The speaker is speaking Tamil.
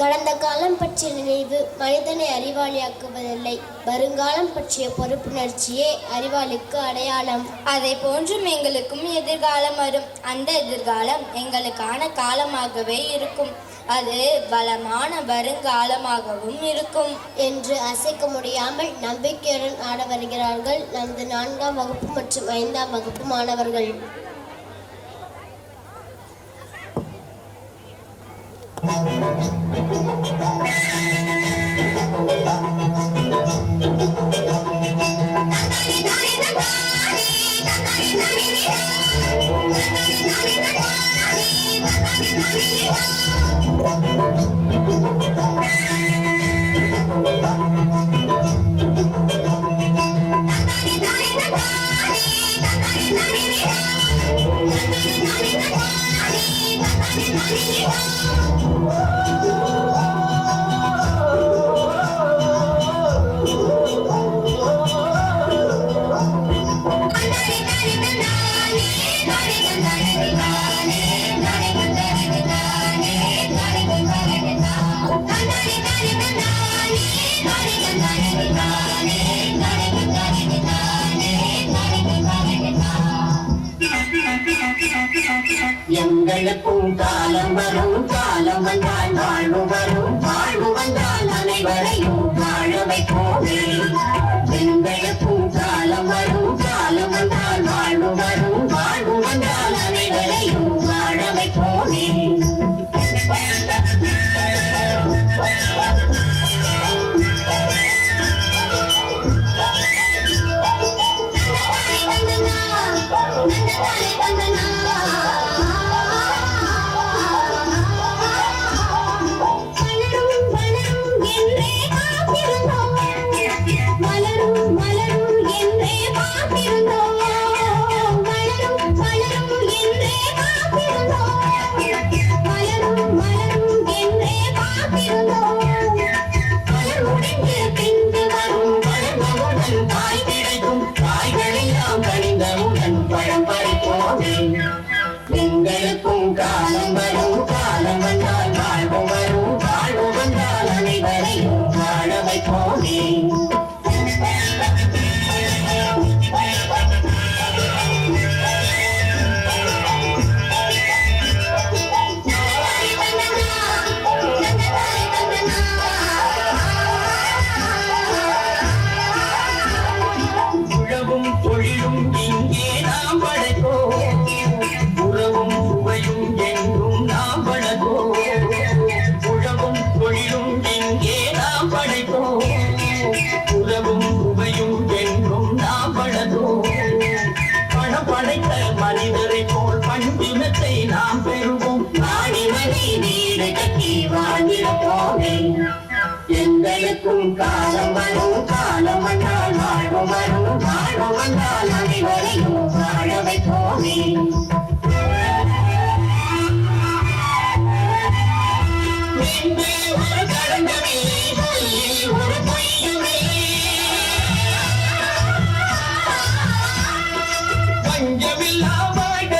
கடந்த காலம் பற்றிய நினைவு மனிதனை அறிவாளியாக்குவதில்லை. வருங்காலம் பற்றிய பொறுப்புணர்ச்சியே அறிவாளிக்கு அடையாளம். அதை போன்றும் எங்களுக்கும் எதிர்காலம் வரும். அந்த எதிர்காலம் எங்களுக்கான காலமாகவே இருக்கும். அது பலமான வருங்காலமாகவும் இருக்கும். என்று அசைக்க முடியாமல் நம்பிக்கையுடன் ஆட வருகிறார்கள். நமது நான்காம் வகுப்பு மற்றும் ஐந்தாம் வகுப்பு மாணவர்கள். Yeah. எங்களுக்கும் காலம் வரும் காலம் வந்தால் வாழ்வு வரும் வாழ்வு வந்தால் அனைவரையும் வாழ எங்களுக்கும் காலம் வீடு கட்டி வாழ்ந்திருப்போமே எங்களுக்கும் காலம் வரும் காலம் வந்தால் வாழ்வு வரும் வாழ்வு வந்தால் அனைவரையும் வாழ வைப்போமே ஒரு கடந்தமில்லை ஒரு பஞ்சமில்லா வாழ்க்கையிலே